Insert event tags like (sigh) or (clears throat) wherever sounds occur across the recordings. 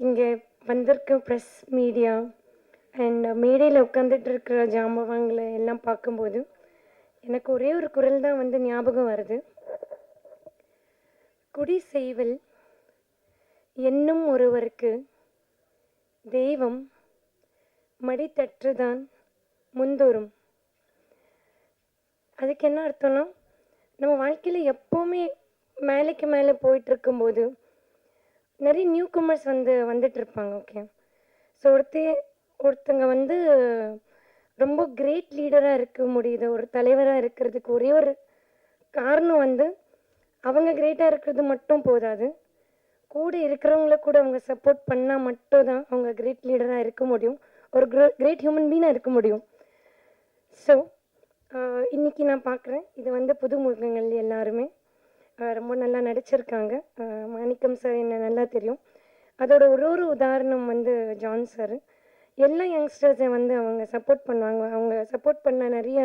இங்கே வந்திருக்க press media and மேடையில் உட்காந்துட்டு இருக்கிற ஜாம்பவாங்களை எல்லாம் பார்க்கும்போது எனக்கு ஒரே ஒரு குரல் தான் வந்து ஞாபகம் வருது. குடி செய்வல் என்னும் ஒருவருக்கு தெய்வம் மடித்தற்றுதான் முந்தோறும் அதுக்கு என்ன அர்த்தம்னா நம்ம வாழ்க்கையில் எப்போவுமே மேலைக்கு மேலே போயிட்டு இருக்கும்போது நிறைய நியூ கமர்ஸ் வந்து வந்துட்டு இருப்பாங்க ஓகே ஸோ ஒருத்தே ஒருத்தங்க வந்து ரொம்ப கிரேட் லீடராக இருக்க முடியுது ஒரு தலைவராக இருக்கிறதுக்கு ஒரே ஒரு காரணம் வந்து அவங்க கிரேட்டாக இருக்கிறது மட்டும் போதாது. கூட இருக்கிறவங்கள கூட அவங்க சப்போர்ட் பண்ணால் மட்டும் தான் அவங்க கிரேட் லீடராக இருக்க முடியும் ஒரு கிரேட் ஹியூமன் பீனாக இருக்க முடியும். ஸோ இன்றைக்கி நான் பார்க்குறேன் இது வந்து புதுமுகங்கள் எல்லாருமே. ரொம்ப நல்லா நடிச்சிருக்காங்க. மாணிக்கம் சார் என்ன நல்லா தெரியும். அதோட ஒரு ஒரு உதாரணம் வந்து ஜான் சார் எல்லா யங்ஸ்டர்ஸை வந்து அவங்க சப்போர்ட் பண்ணுவாங்க. அவங்க சப்போர்ட் பண்ண நிறைய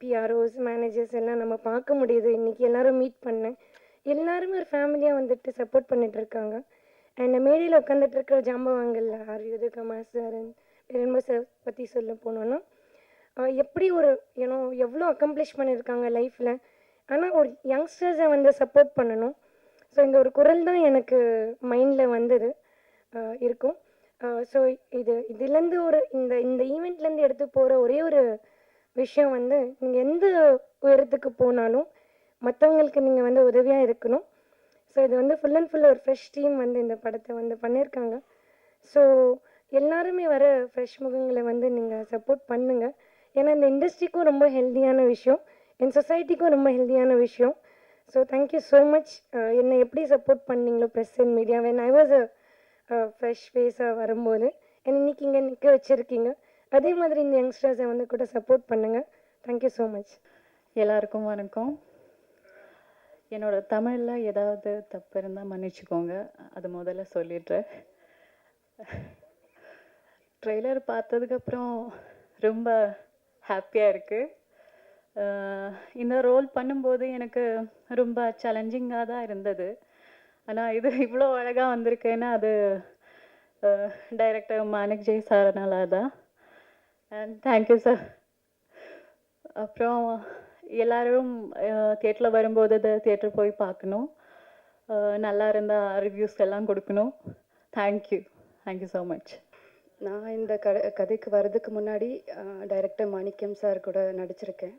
பிஆர்ஓஸ் மேனேஜர்ஸ் எல்லாம் நம்ம பார்க்க முடியுது. இன்றைக்கி எல்லாரும் மீட் பண்ணேன் எல்லாருமே ஒரு ஃபேமிலியாக வந்துட்டு சப்போர்ட் பண்ணிட்டு இருக்காங்க. அண்ட் மேடையில் உட்காந்துட்டு இருக்கிற ஜாம்பவாங்கல் ஆர் கமாஸ் சார் பெரும்ப சார் பற்றி சொல்ல போனோன்னா எப்படி ஒரு ஏன்னோ எவ்வளோ அக்கம்ப்ளிஷ் பண்ணியிருக்காங்க லைஃப்பில் ஆனால் ஒரு யங்ஸ்டர்ஸை வந்து சப்போர்ட் பண்ணணும். ஸோ இந்த ஒரு குரல் தான் எனக்கு மைண்டில் வந்தது. இருக்கும். ஸோ இது இதுலேருந்து ஒரு இந்த இந்த ஈவெண்ட்லேருந்து எடுத்து போகிற ஒரே ஒரு விஷயம் வந்து நீங்கள் எந்த உயரத்துக்கு போனாலும் மற்றவங்களுக்கு நீங்கள் வந்து உதவியாக இருக்கணும். ஸோ இது வந்து ஃபுல் அண்ட் ஃபுல் ஒரு ஃப்ரெஷ் டீம் வந்து இந்த படத்தை வந்து பண்ணியிருக்காங்க ஸோ எல்லாருமே வர ஃப்ரெஷ் முகங்களை வந்து நீங்கள் சப்போர்ட் பண்ணுங்கள் ஏன்னா இந்த இண்டஸ்ட்ரிக்கும் ரொம்ப ஹெல்த்தியான விஷயம். என் சொசைட்டிக்கும் ரொம்ப ஹெல்த்தியான விஷயம். ஸோ தேங்க்யூ ஸோ மச் என்னை எப்படி சப்போர்ட் பண்ணீங்களோ press and media when I was a fresh ஃபேஸாக வரும்போது என்னை இன்னைக்கு இங்கே நிற்க வச்சுருக்கீங்க. அதே மாதிரி இந்த யங்ஸ்டர்ஸை வந்து கூட சப்போர்ட் பண்ணுங்கள் தேங்க்யூ ஸோ மச் எல்லாருக்கும் வணக்கம். என்னோட தமிழில் ஏதாவது தப்பு இருந்தால் மன்னிச்சுக்கோங்க. அது முதல்ல சொல்லிடுறேன். ட்ரெய்லர் பார்த்ததுக்கப்புறம் ரொம்ப ஹாப்பியாக இருக்குது இந்த ரோல் பண்ணும்போது எனக்கு ரொம்ப சேலஞ்சிங்காக தான் இருந்தது. ஆனால் இது இவ்வளோ அழகாக வந்திருக்கேன்னா அது டைரக்டர் மாணிக் ஜெய் சாரனால தான். அண்ட் தேங்க்யூ சார் அப்புறம் எல்லோரும் தியேட்டரில் வரும்போது அதை தியேட்டர் போய் பார்க்கணும். நல்லா இருந்தால் ரிவ்யூஸ் எல்லாம் கொடுக்கணும். தேங்க்யூ தேங்க்யூ ஸோ மச் நான் இந்த கதை கதைக்கு வர்றதுக்கு முன்னாடி டைரக்டர் மாணிக்கம் சார் கூட நடிச்சிருக்கேன்.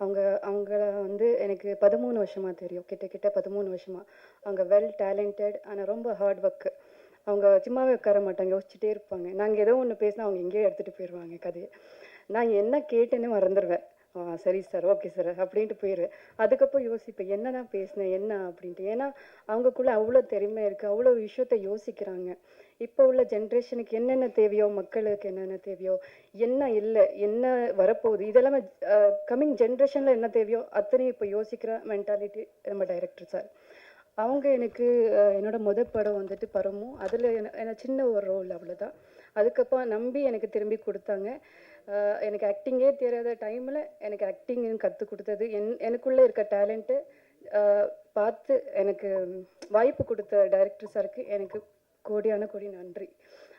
அவங்க அவங்கள வந்து எனக்கு பதிமூணு வருஷமாக தெரியும். கிட்ட கிட்ட பதிமூணு வருஷமாக அவங்க வெல் டேலண்டட் ஆனால் ரொம்ப ஹார்ட் ஒர்க்கு அவங்க சும்மாவே உட்கார மாட்டாங்க யோசிச்சுட்டே இருப்பாங்க. நாங்கள் ஏதோ ஒன்று பேசினா அவங்க எங்கேயோ எடுத்துகிட்டு போயிடுவாங்க கதையை. நான் என்ன கேட்டேன்னு மறந்துடுவேன் ஆ சரி சார் ஓகே சார் அப்படின்ட்டு போயிடுவேன் அதுக்கப்புறம் யோசிப்பேன் என்ன தான் பேசினேன் என்ன? அப்படின்ட்டு. ஏன்னா அவங்கக்குள்ளே அவ்வளோ திறமை இருக்குது அவ்வளோ விஷயத்த யோசிக்கிறாங்க. இப்போ உள்ள ஜென்ரேஷனுக்கு என்னென்ன தேவையோ மக்களுக்கு என்னென்ன தேவையோ என்ன இல்லை என்ன வரப்போகுது இதெல்லாமே கம்மிங் ஜென்ரேஷனில் என்ன தேவையோ அத்தனையும் இப்போ யோசிக்கிற மென்டாலிட்டி நம்ம டைரக்டர் சார் அவங்க எனக்கு என்னோட முத படம் வந்துட்டு பரமும் அதில் என்ன சின்ன ஒரு ரோல் அவ்வளோதான் அதுக்கப்புறம் நம்பி எனக்கு திரும்பி கொடுத்தாங்க. எனக்கு ஆக்டிங்கே தெரியாத டைமில் எனக்கு ஆக்டிங் கற்றுக் கொடுத்தது. என் எனக்குள்ளே இருக்க டேலண்ட்டு பார்த்து எனக்கு வாய்ப்பு கொடுத்த டைரக்டர் சாருக்கு எனக்கு கோடியான கோடி நன்றி.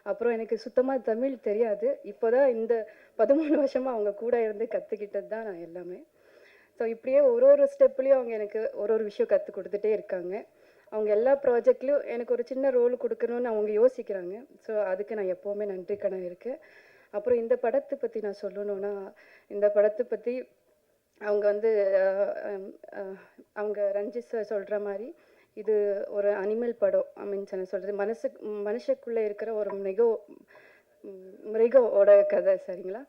அப்புறம் எனக்கு சுத்தமாக தமிழ் தெரியாது. இப்போதான் இந்த பதிமூணு வருஷமாக அவங்க கூட இருந்து கற்றுக்கிட்டது தான் நான் எல்லாமே. ஸோ இப்படியே ஒரு ஒரு ஸ்டெப்லேயும் அவங்க எனக்கு ஒரு ஒரு விஷயம் கற்றுக் கொடுத்துட்டே இருக்காங்க. அவங்க எல்லா ப்ராஜெக்ட்லேயும் எனக்கு ஒரு சின்ன ரோல் கொடுக்கணும்னு அவங்க யோசிக்கிறாங்க. ஸோ அதுக்கு நான் எப்போவுமே நன்றி கடன் இருக்கேன் அப்புறம் இந்த படத்தை பற்றி நான் சொல்லணும்னா இந்த படத்தை பற்றி அவங்க வந்து அவங்க ரஞ்சித் சார் சொல்கிற மாதிரி இது ஒரு அனிமல் படம் ஐ மீன்ஸ் என்ன சொல்கிறது மனசு மனுஷக்குள்ளே இருக்கிற ஒரு மிக மிருகோட கதை சரிங்களா?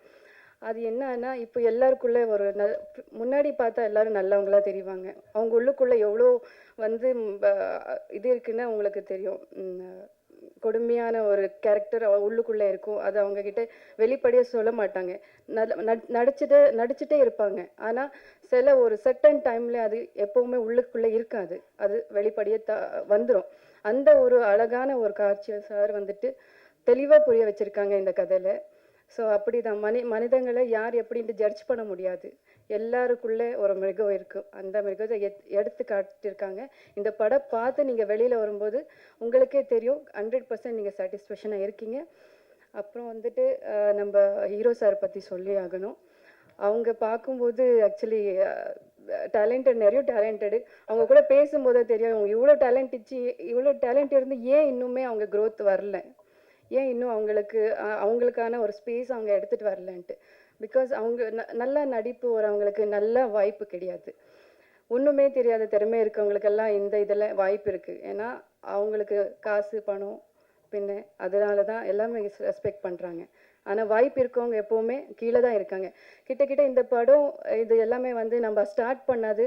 அது என்னன்னா இப்போ எல்லாருக்குள்ளே ஒரு நல் முன்னாடி பார்த்தா எல்லாரும் நல்லவங்களா தெரிவாங்க. அவங்க உள்ளுக்குள்ளே எவ்வளோ வந்து இது இருக்குன்னு அவங்களுக்கு தெரியும். கொடுமையான ஒரு கேரக்டர் உள்ளுக்குள்ளே இருக்கும். அது அவங்க கிட்ட வெளிப்படையாக சொல்ல மாட்டாங்க. நட்- நடிச்சுட்டு நடிச்சுட்டே இருப்பாங்க. ஆனால் சில ஒரு செட்டன் டைம்ல அது எப்போவுமே உள்ளுக்குள்ளே இருக்காது. அது வெளிப்படையாக த வந்துடும் அந்த ஒரு அழகான ஒரு காட்சியை சார் வந்துட்டு தெளிவாக புரிய வச்சிருக்காங்க இந்த கதையில். ஸோ அப்படிதான். மனி மனிதங்களை யார் எப்படின்ட்டு ஜட்ஜ் பண்ண முடியாது. எல்லாருக்குள்ளே ஒரு மிருகம் இருக்கும் அந்த மிருகத்தை எத் எடுத்து காட்டியிருக்காங்க. இந்த படம் பார்த்து நீங்கள் வெளியில் வரும்போது உங்களுக்கே தெரியும். ஹண்ட்ரட் பர்சன்ட் நீங்கள் சாட்டிஸ்ஃபேக்ஷனாக இருக்கீங்க. அப்புறம் வந்துட்டு நம்ம ஹீரோ சார் பற்றி சொல்லி ஆகணும். அவங்க பார்க்கும்போது ஆக்சுவலி டேலண்டட் நிறைய டேலண்டடு அவங்க கூட பேசும்போதே தெரியும். அவங்க இவ்வளோ டேலண்ட் இச்சு இவ்வளோ டேலண்ட் இருந்து ஏன் இன்னுமே அவங்க க்ரோத் வரல? ஏன் இன்னும் அவங்களுக்கு அவங்களுக்கான ஒரு ஸ்பேஸ் அவங்க எடுத்துகிட்டு வரலன்ட்டு. பிகாஸ் அவங்க ந- நல்ல நடிப்பு வரவங்களுக்கு நல்ல வாய்ப்பு கிடையாது. ஒன்றுமே தெரியாத திறமை இருக்கவங்களுக்கெல்லாம் இந்த இதில் வாய்ப்பு இருக்குது ஏன்னா அவங்களுக்கு காசு பணம் பின்ன அதனால தான் எல்லாமே ரெஸ்பெக்ட் பண்ணுறாங்க ஆனால் வாய்ப்பு இருக்கவங்க எப்போவுமே கீழே தான் இருக்காங்க. கிட்ட கிட்ட இந்த படம் இது எல்லாமே வந்து நம்ம ஸ்டார்ட் பண்ணது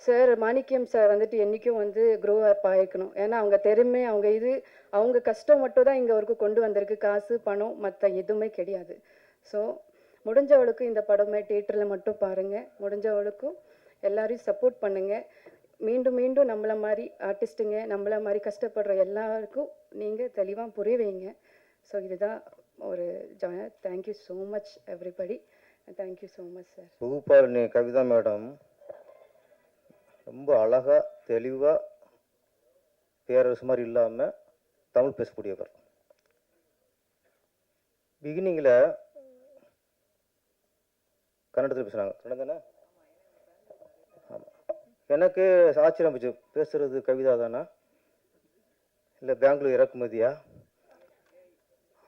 சார் மாணிக்கியம் சார் வந்துட்டு என்றைக்கும் வந்து க்ரோ அப் ஆகிக்கணும் ஏன்னா அவங்க திறமை அவங்க இது அவங்க கஷ்டம் மட்டும் தான் இங்கே வரைக்கும் கொண்டு வந்திருக்கு. காசு பணம் மற்ற எதுவுமே கிடையாது. ஸோ முடிஞ்சவளுக்கும் இந்த படமே தேட்டரில் மட்டும் பாருங்கள் முடிஞ்சவளுக்கும் எல்லாரையும் சப்போர்ட் பண்ணுங்கள் மீண்டும் மீண்டும் நம்மள மாதிரி ஆர்டிஸ்ட்டுங்க நம்மள மாதிரி கஷ்டப்படுற எல்லாருக்கும் நீங்கள் தெளிவாக புரிய வைங்க. ஸோ இதுதான் ஒரு ஜான thank you so much everybody thank you so much sir Kavitha madam. ரொம்ப அழகாக தெளிவாக பேரரசு மாதிரி இல்லாமல் தமிழ் பேசக்கூடியவர். பிகினிங்கில் கன்னடத்தில் பேசுனாங்க. கன்னடம் தானே ஆமாம் எனக்கு ஆச்சரியம் போச்சு பேசுகிறது கவிதா தானா? இல்லை பெங்களூர் இறக்குமதியா?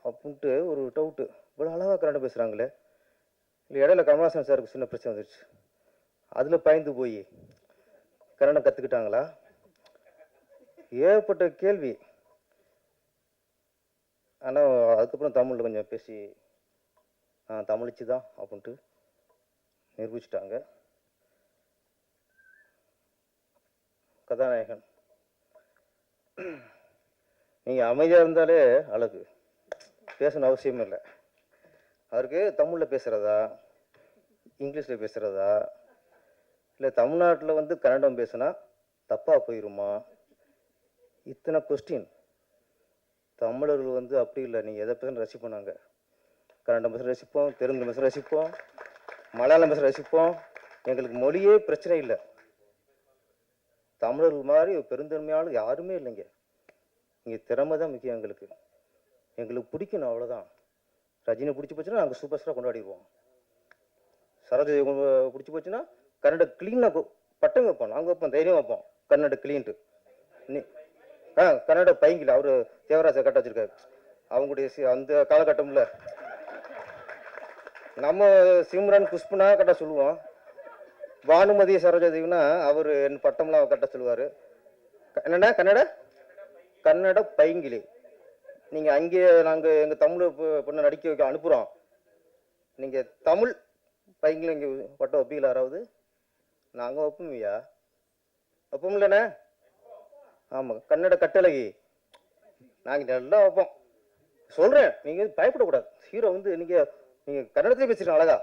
அப்படின்ட்டு ஒரு டவுட்டு இவ்வளோ அழகாக கன்னடம் பேசுகிறாங்களே இல்லை இடையில கமலாசன் சாருக்கு சின்ன பிரச்சனை வந்துருச்சு. அதில் பயந்து போய். கன்னடம் கற்றுக்கிட்டாங்களா ஏகப்பட்ட கேள்வி. ஆனால் அதுக்கப்புறம் தமிழில் கொஞ்சம் பேசி ஆ தமிழிச்சு தான் அப்படின்ட்டு நிரூபிச்சிட்டாங்க. கதாநாயகன். நீங்கள் அமைதியாக இருந்தாலே அழகு. பேசணும் அவசியம் இல்லை. அவருக்கு தமிழில் பேசுகிறதா இங்கிலீஷில் பேசுகிறதா இல்லை தமிழ்நாட்டில் வந்து கன்னடம் பேசுனா தப்பாக போயிருமா? இத்தனை கொஸ்டின் தமிழர்கள் வந்து அப்படி இல்லை. நீங்கள் எதை பேச ரசிப்போம் நாங்கள் கன்னடம் பேச ரசிப்போம் தெலுங்கு பேச ரசிப்போம் மலையாளம் பேச ரசிப்போம். எங்களுக்கு மொழியே பிரச்சனை இல்லை. தமிழர்கள் மாதிரி பெருந்தன்மையாளர் யாருமே இல்லைங்க. இங்கே திறமை தான் முக்கியம் எங்களுக்கு. எங்களுக்கு பிடிக்கணும் அவ்வளோதான் ரஜினி பிடிச்சி போச்சுன்னா நாங்கள் சூப்பர் ஸ்டாராக கொண்டாடிடுவோம். சரோஜதி பிடிச்சி போச்சுன்னா கன்னட க்ளீனாக பட்டம் வைப்போம். நாங்கள் வைப்போம் தைரியம் வைப்போம். கன்னட க்ளீன்ட்டு நீ ஆ கன்னட பைங்கில் அவர் தேவராஜ கட்ட வச்சிருக்காரு. அவங்களுடைய சி- அந்த காலகட்டம்ல. நம்ம சிம்ரன் குஷ்புனா கட்ட சொல்லுவோம். பானுமதி சரோஜாதேவினா அவர் என் பட்டம்லாம் கட்ட சொல்லுவார். என்னடா கன்னட கன்னட பைங்கிலி. நீங்கள் அங்கே நாங்கள் எங்கள் தமிழ் பொ- பொண்ணை நடிக்க வைக்க அனுப்புகிறோம் நீங்கள் தமிழ் பைங்கிலி இங்கே பட்டம் வைப்பீங்களா நாங்கள் நாங்க வைப்போம்யா வைப்போம் இல்லைண்ணே ஆமாம் கன்னட கட்டளகி நாங்கள் நல்லா வைப்போம் சொல்கிறேன் நீங்கள் பயப்படக்கூடாது. ஹீரோ வந்து நீங்கள் நீங்கள் கன்னடத்திலே பேசுறீங்க அழகா.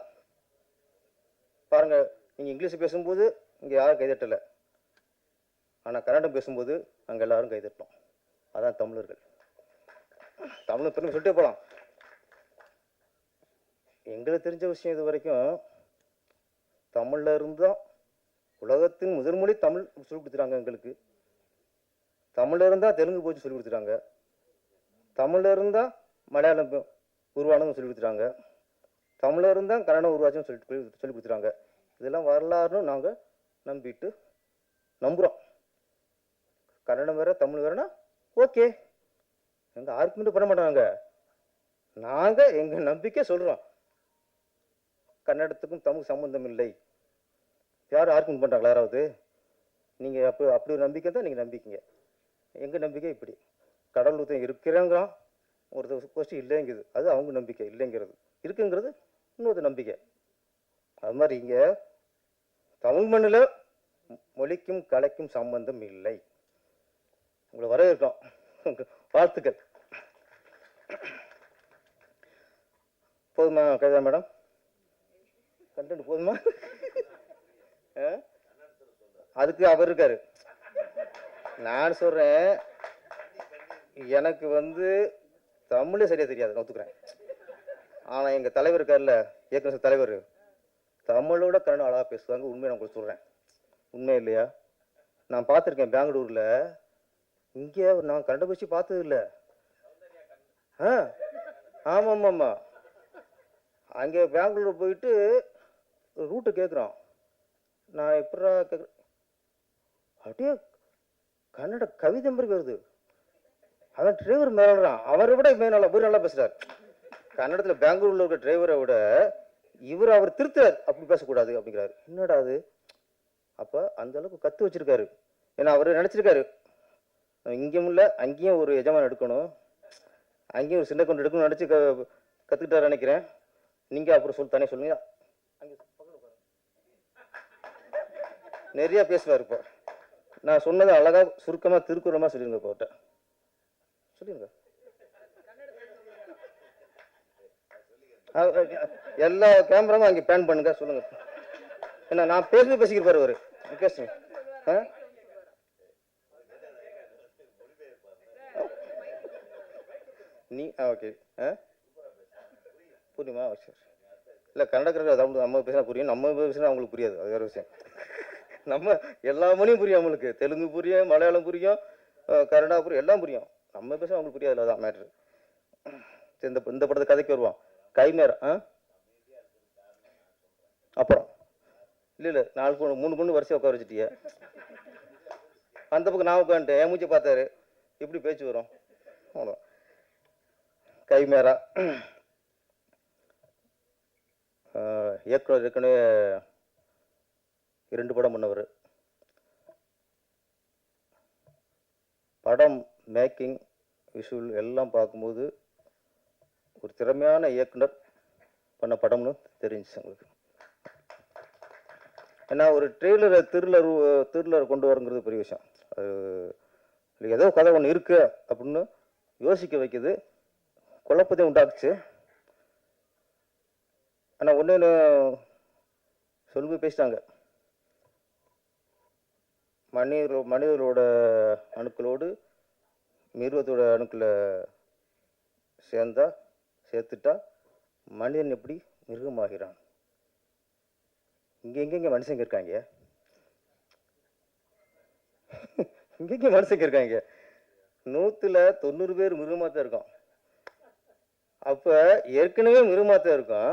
பாருங்கள் நீங்கள் இங்கிலீஷ் பேசும்போது இங்கே யாரும் கைதட்டலை. ஆனால் கன்னடம் பேசும்போது நாங்கள் எல்லாரும் கைதட்டோம் அதான் தமிழர்கள். தமிழ் பெருமை சொல்லிட்டே போகலாம் எங்களுக்கு தெரிஞ்ச விஷயம் இது வரைக்கும் தமிழ்ல இருந்தும் உலகத்தின் முதன்மொழி தமிழ் சொல்லி கொடுத்துட்டாங்க எங்களுக்கு. தமிழ்ல இருந்தால் தெலுங்கு போச்சு சொல்லி கொடுத்துட்டாங்க. தமிழ்ல இருந்தால் மலையாளம் உருவானதும் சொல்லி கொடுத்துட்டாங்க. தமிழ்ல இருந்தால் கன்னடம் உருவாச்சும் சொல்லி சொல்லி கொடுத்துட்டாங்க. இதெல்லாம் வரலாறுன்னு நாங்கள் நம்பிட்டு நம்புகிறோம் கன்னடம் வேற தமிழ் வேறனா ஓகே. எங்கள் ஆர்குமெண்ட் பண்ண மாட்டாங்க. நாங்கள் எங்கள் நம்பிக்கை சொல்கிறோம் கன்னடத்துக்கும் தமிழ் சம்மந்தம் இல்லை. யார் ஆர்குமெண்ட் பண்ணுறாங்களா யாராவது? நீங்கள் அப்போ அப்படி ஒரு நம்பிக்கை தான் நீங்கள் நம்பிக்கைங்க. எங்கள் நம்பிக்கை இப்படி? கடவுள் ஒருத்தன் இருக்கிறாங்கிறான். ஒருத்தர் கொஸ்டின் இல்லைங்குது அது அவங்க நம்பிக்கை இல்லைங்கிறது. இருக்குங்கிறது இன்னொரு நம்பிக்கை. அது மாதிரி இங்கே தமிழ் மண்ணில் மொழிக்கும் கலைக்கும் சம்பந்தம் இல்லை. உங்களை வரவேற்கிறோம். வாழ்த்துக்கள். போதுமா கவிதா மேடம்? கண்டென்ட் போதுமா? அதுக்கு அவர் இருக்காரு. நான் சொல்றேன் எனக்கு வந்து தமிழே சரியா தெரியாது நான் ஒத்துக்கிறேன். ஆனா எங்க தலைவர் இருக்கார்ல இயக்குனர் தலைவர் தமிழோட கன்னடம் அழகாக பேசுவாங்க உண்மையை நான் உங்களுக்கு சொல்கிறேன் உண்மை இல்லையா? நான் பார்த்துருக்கேன் பெங்களூரில். இங்கே நான் கன்னடம் பேசி பார்த்தது இல்லை. ஆ ஆமாம் ஆமாம் அங்கே பெங்களூர் போயிட்டு ரூட்டு கேட்குறான் நான் எப்படா கேட்குறேன் அப்படியே கன்னட கவிதை மாதிரி வருது. அவன் டிரைவர் மேலாடுறான் அவரை விட இவன் நல்லா இவர் நல்லா பேசுறார். கன்னடத்தில் பெங்களூரில் இருக்கிற டிரைவரை விட இவர் அவர் திருத்துறார். அப்படி பேசக்கூடாது அப்படிங்கிறாரு. என்னடா அது? அப்போ அந்த அளவுக்கு கற்று வச்சிருக்காரு. ஏன்னா அவர் நினச்சிருக்காரு. இங்கேயும் இல்லை அங்கேயும் ஒரு எஜமான் எடுக்கணும். அங்கேயும் ஒரு சின்ன கொண்டு எடுக்கணும்னு நினச்சி க கற்றுக்கிட்டாரு நினைக்கிறேன். நீங்கள் அப்புறம் சொல் தானே சொல்லுங்கள் நிறையா பேசுவார் இப்போ. நான் சொன்னதை அழகாக சுருக்கமாக திருக்குறமாக சொல்லிருங்க போட்ட அவர்ட்ட. சொல்லிருங்க. எல்லா கேமராவும் அங்கே பேன் பண்ணுங்க சொல்லுங்க. என்ன நான் பேசுறது பேசிக்கிட்டு பாரு அவரு. பேசுங்க ஆ? நீ ஆ ஓகே. ஆ புரியுமா சரி. இல்லை கன்னடக்காரர் தமிழ் நம்ம பேசினா புரியும் நம்ம பேசினா அவங்களுக்கு புரியாது அது வேறு விஷயம். நம்ம எல்லா மொழியும் புரியும் அவங்களுக்கு. தெலுங்கு புரியும் மலையாளம் புரியும் கன்னடா புரியும் எல்லாம் புரியும். நம்ம பேச அவங்களுக்கு புரியாது அதான் மேட்ரு இந்த இந்த படத்தை கதைக்கு வருவான் கைமேரா ஆ? அப்புறம். இல்லை இல்லை நாலு பொண்ணு மூணு பொண்ணு வரிசையாக உட்கார வச்சுட்டிய. அந்த பக்கம் நான் உட்காந்துட்டேன் என் மூச்சு பார்த்தாரு. இப்படி பேச்சு வரும். அவ்வளோ கைமேரா. ஆஹ் இயக்குனர் ஏற்கனவே இரண்டு படம் பண்ணவர். படம் மேக்கிங் விஷுவல் எல்லாம் பார்க்கும்போது ஒரு திறமையான இயக்குனர் பண்ண படம்னு தெரிஞ்சிச்சு உங்களுக்கு ஏன்னா ஒரு ட்ரெய்லரை திருளர் திருளர் கொண்டு வரங்கிறது பெரிய விஷயம். அது ஏதோ கதை ஒன்று இருக்கு அப்படின்னு யோசிக்க வைக்குது. குழப்பத்தையும் உண்டாக்குச்சு. ஆனால் ஒன்று சொல்லி பேசிட்டாங்க. மனிதர்களோ மனிதர்களோட அணுக்களோடு மிருகத்தோட அணுக்களை சேர்ந்தா சேர்த்துட்டா மனிதன் எப்படி மிருகமாகிறான்? இங்கே எங்கெங்க மனுஷங்க இருக்காங்க? இங்கெங்க மனுஷங்க இருக்காங்க? நூற்றில் தொண்ணூறு பேர் மிருகமாக தான் இருக்கோம். அப்போ ஏற்கனவே மிருகமாக தான் இருக்கும்.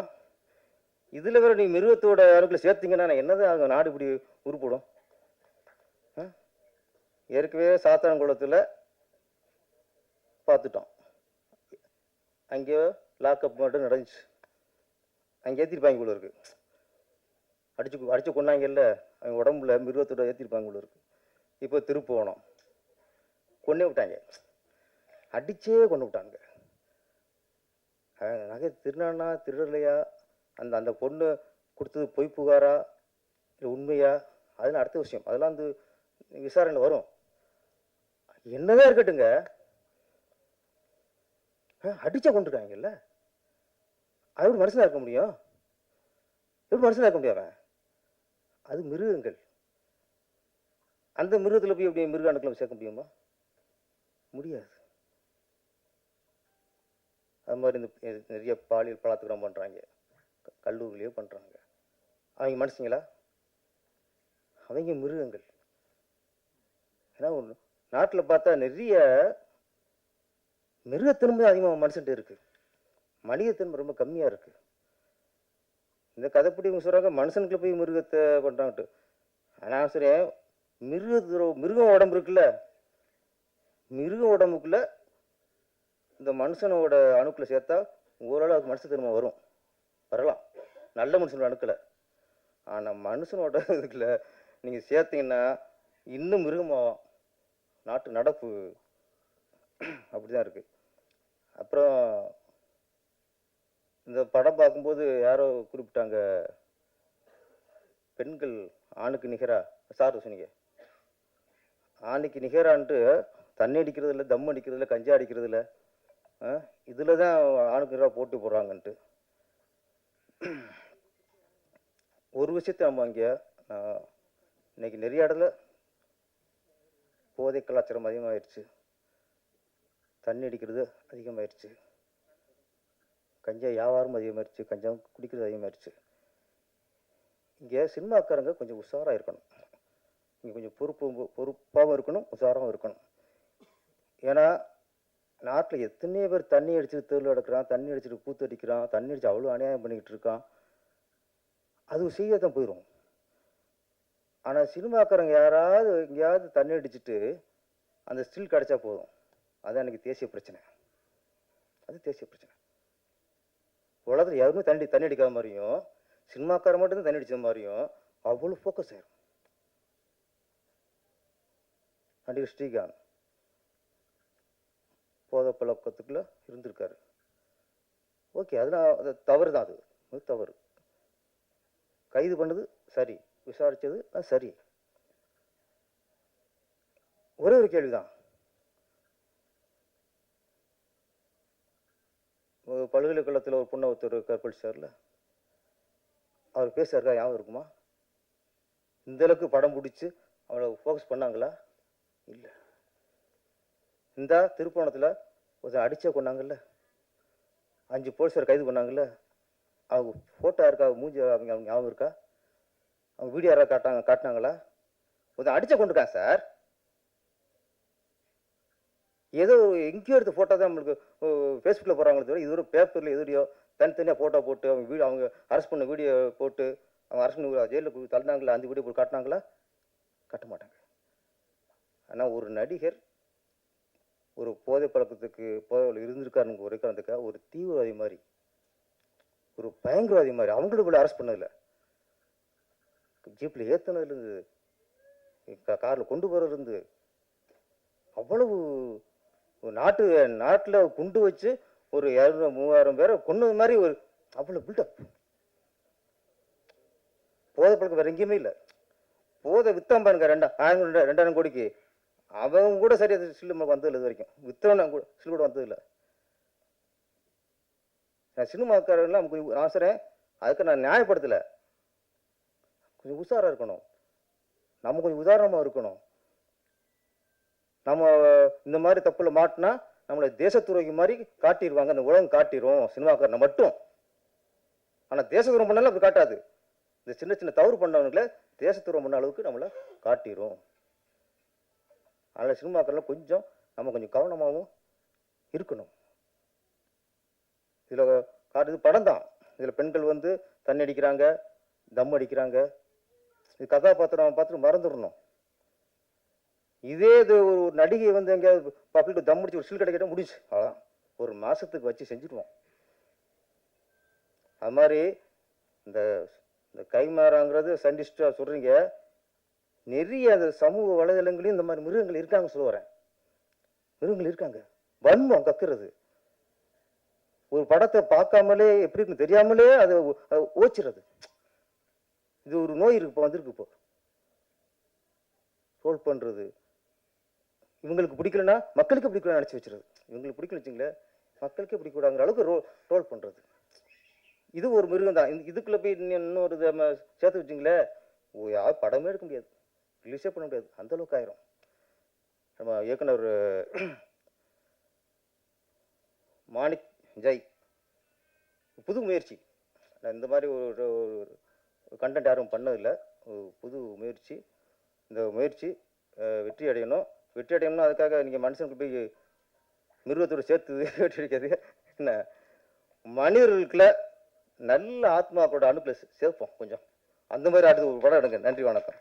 இதில் வேற நீ மிருகத்தோட அணுக்களை சேர்த்திங்கன்னா நான் என்னதான் ஆகும்? நாடு இப்படி உருப்படும்? ஏற்கனவே சாத்தான்குளத்துல பார்த்துட்டோம். அங்கேயோ லாக்அப் மட்டும் நடந்துச்சு. அங்கே ஏற்றிருப்பாங்க உள்ள இருக்கு. அடிச்சு அடிச்சு கொண்டாங்கல்ல அவங்க உடம்புல மிருகத்தோட ஏற்றிருப்பாங்க உள்ள இருக்கு. இப்போ திருப்புவனம் கொன்னே விட்டாங்க. அடிச்சே கொண்டு விட்டாங்க. நகை திருநானா திருடலையா? அந்த அந்த பொண்ணு கொடுத்தது பொய் புகாரா இல்லை உண்மையா? அதெல்லாம் அடுத்த விஷயம். அதெல்லாம் வந்து விசாரணை வரும். என்னதான் இருக்கட்டுங்க அடிச்சா கொண்டிருக்காங்கல்ல அது ஒரு மனுஷனாக இருக்க முடியும்? எப்படி மனுஷனாக இருக்க முடியாது அது மிருகங்கள். அந்த மிருகத்தில் போய் எப்படி மிருக அணுக்களை சேர்க்க முடியுமா? முடியாது. அது மாதிரி இந்த நிறைய பாலியல் பலாத்காரம் பண்ணுறாங்க க- கல்லூரிலேயே அவங்க மனுஷங்களா? அவங்க மிருகங்கள். ஏன்னா ஒரு நாட்டில் பார்த்தா நிறைய மிருகத்தன்மை அதிகமாக மனுஷன்ட்டு இருக்கு. மனிதத்தன்மை ரொம்ப கம்மியாக இருக்கு. இந்த கதைப்படி இவங்க சொல்றாங்க மனுஷனுக்குள்ள போய் மிருகத்தை பண்ணுறாங்கட்டு நான் சொல்றேன் மிருக மிருகம் உடம்பு இருக்குல்ல? மிருக உடம்புக்குள்ள இந்த மனுஷனோட அணுக்களை சேர்த்தா ஓரளவு திரும்ப வரும். வரலாம். நல்ல மனுஷனோட அணுக்களை ஆனால் மனுஷனோட (laughs) இதுக்குள்ள நீங்கள் சேர்த்தீங்கன்னா இன்னும் மிருகமாகும் நாட்டு நடப்பு (clears throat) அப்படிதான் இருக்குது அப்புறம் இந்த படம் பார்க்கும்போது யாரோ குறிப்பிட்டாங்க பெண்கள் ஆணுக்கு நிகரா? சார் சொன்னீங்க. ஆணுக்கு நிகரான்ட்டு தண்ணி அடிக்கிறது இல்லை தம் அடிக்கிறது இல்லை கஞ்சா அடிக்கிறது இல்லை. இதில் தான் ஆணுக்கு நிகராக போட்டி போடுறாங்கன்ட்டு. ஒரு விஷயத்தை நம்ம இங்கே இன்னைக்கு நிறைய இடத்துல போதை கலாச்சாரம் அதிகமாகிடுச்சு தண்ணி அடிக்கிறது அதிகமாகிடுச்சு கஞ்சா வியாபாரம் அதிகமாகிடுச்சு கஞ்சா குடிக்கிறது அதிகமாகிடுச்சு இங்கே சினிமாக்காரங்க கொஞ்சம் உஷாராக இருக்கணும். இங்கே கொஞ்சம் பொறுப்பு பொறுப்பாகவும் இருக்கணும் உஷாராகவும் இருக்கணும். ஏன்னா நாட்டில் எத்தனையோ பேர் தண்ணி அடிச்சுட்டு தேர்வு எடுக்கிறான் தண்ணி அடிச்சுட்டு கூத்தடிக்கிறான் தண்ணி அடிச்சு அவ்வளோ அநியாயம் பண்ணிக்கிட்டு இருக்கான். அது செய்ய தான் போயிடும் ஆனால் சினிமாக்காரங்க யாராவது எங்கேயாவது தண்ணி அடிச்சுட்டு அந்த ஸ்டில் கிடைச்சா போதும். அதான் எனக்கு தேசிய பிரச்சனை. அது தேசிய பிரச்சனை. உலகத்தில் யாருமே தண்ணி தண்ணி அடிக்காத மாதிரியும் சினிமாக்காரன் மட்டும்தான் தண்ணி அடித்த மாதிரியும் அவ்வளோ ஃபோக்கஸ் ஆயிரும். நடிகர் ஸ்ரீகாந்த் போத பழக்கத்துக்குள்ள இருந்திருக்காரு. ஓகே அதெல்லாம் அது தவறு தான் அது தவறு. கைது பண்ணது சரி. விசாரிச்சது அது சரி. ஒரே ஒரு கேள்விதான். பல்கலைக்கழகத்தில் ஒரு பொண்ணை ஒருத்தர் கற்பழிச்சார்ல அவர் பேசுறாருக்கா ஞாபகம் இருக்குமா? இந்த அளவுக்கு படம் பிடிச்சி அவளை ஃபோக்கஸ் பண்ணாங்களா? இல்லை. இந்த திருப்பணத்தில் ஒருத்தர் அடிச்சே கொண்டாங்கல்ல. அஞ்சு போலீஸார் கைது பண்ணாங்கல்ல. அவங்க ஃபோட்டோ இருக்கா மூஞ்சி அவங்க அவங்க ஞாபகம் இருக்கா? அவங்க வீடியோ யாராவது காட்டாங்க காட்டினாங்களா? கொஞ்சம் அடிச்ச கொண்டுருக்கான் சார். ஏதோ எங்கேயோ எடுத்த ஃபோட்டோ தான் நம்மளுக்கு ஃபேஸ்புக்கில் போடுறாங்களே தவிர இது ஒரு பேப்பரில் எதுலையோ தனித்தனியாக ஃபோட்டோ போட்டு அவங்க வீடியோ அவங்க அரெஸ்ட் பண்ண வீடியோ போட்டு அவங்க அரெஸ்ட் பண்ண ஜெயிலில் தள்ளினாங்களா அந்த வீடியோ போட்டு காட்டினாங்களா? காட்ட மாட்டாங்க. ஆனால் ஒரு நடிகர் ஒரு போதை பழக்கத்துக்கு போதையில் இருந்திருக்காருங்க ஒரு காரணத்துக்காக ஒரு தீவிரவாதி மாதிரி ஒரு பயங்கரவாதி மாதிரி அவங்களும் இவ்வளோ அரெஸ்ட் பண்ணதில்லை ஜீப்பில் ஏற்றுனதுலேருந்து காரில் கொண்டு போகிறதுலேருந்து அவ்வளவு ஒரு நாட்டு நாட்டில் குண்டு வச்சு ஒரு இரநூறு மூவாயிரம் பேரை கொன்னது மாதிரி ஒரு அவ்வளோ பில்டப் போதை பழக்கம் வேற எங்கேயுமே இல்லை. போதை வித்தான் பாருங்க ரெண்டா ஆயிரம் ரெண்டா- ரெண்டாயிரம் கோடிக்கு. அவன் கூட சரியா சில்லு நமக்கு வந்ததில்லை இது வரைக்கும். வித்தவன் கூட சில்லு கூட வந்ததில்லை நான் சினிமாக்காரெல்லாம் நான் சொல்றேன் அதுக்கு நான் நியாயப்படுத்தலை. கொஞ்சம் உஷாராக இருக்கணும். நம்ம கொஞ்சம் உதாரணமாக இருக்கணும். நம்ம இந்த மாதிரி தப்பில் மாட்டினா நம்மளை தேசத்துறைக்கு மாதிரி காட்டிடுவாங்க அந்த உலகம் காட்டிடும் சினிமாக்காரனை மட்டும். ஆனால் தேசத்துறம் பண்ணாலும் அப்படி காட்டாது. இந்த சின்ன சின்ன தவறு பண்ணவங்களை தேசத்துறம் பண்ண அளவுக்கு நம்மளை காட்டிடும் அதனால் சினிமாக்கள்ல கொஞ்சம் நம்ம கொஞ்சம் கவனமாகவும் இருக்கணும். இதில் காட்டுது படம் தான் இதில் பெண்கள் வந்து தண்ணி அடிக்கிறாங்க தம் அடிக்கிறாங்க. இது கதாபாத்திரம் பார்த்துட்டு மறந்துடணும். இதே இது ஒரு நடிகை வந்து எங்கேயாவது பக்கத்து தம் முடிச்சு ஒரு சில் கிடைக்கிட்ட முடிச்சு அதான் ஒரு மாசத்துக்கு வச்சு செஞ்சுடுவோம். அது மாதிரி இந்த இந்த கைமாறாங்கிறது சயின்டிஸ்டா சொல்றீங்க. நிறைய அந்த சமூக வலைதளங்களையும் இந்த மாதிரி மிருகங்கள் இருக்காங்க சொல்லுவாரேன் மிருகங்கள் இருக்காங்க. வன்மம் கக்குறது. ஒரு படத்தை பார்க்காமலே எப்படி இருக்குன்னு தெரியாமலே அதை ஓச்சிடுறது இது ஒரு நோய் இருக்கு இப்போ வந்திருக்கு இப்போ. ரோல் பண்றது. இவங்களுக்கு பிடிக்கலன்னா மக்களுக்கு பிடிக்கலன்னு நினச்சி வச்சுருது. இவங்களுக்கு பிடிக்கல வச்சுங்களேன் மக்களுக்கே பிடிக்கூடாங்கிற அளவுக்கு ரோல் ரோல் பண்ணுறது இது ஒரு மிருகம் தான். இதுக்குள்ளே போய் இன்னும் இன்னொரு நம்ம சேர்த்து வச்சிங்களேன் ஓ யார் படமே எடுக்க முடியாது. ரிலீஸே பண்ண முடியாது. அந்த அளவுக்கு ஆயிரும். நம்ம இயக்குனர் மாணிக் ஜெய். புது முயற்சி. நான் இந்த மாதிரி ஒரு கண்டென்ட் யாரும் பண்ணதில்லை. புது முயற்சி. இந்த முயற்சி வெற்றி அடையணும். வெற்றி அடையணும்னா அதுக்காக நீங்கள் மனுஷனுக்கு போய் மிருகத்தோடு சேர்த்து (laughs) வெற்றி அடிக்காது என்ன? மனிதர்களுக்குள்ள நல்ல ஆத்மாக்களோட அணுக்களை சேர்ப்போம் கொஞ்சம். அந்த மாதிரி அடுத்து ஒரு படம் எடுங்க. நன்றி வணக்கம்.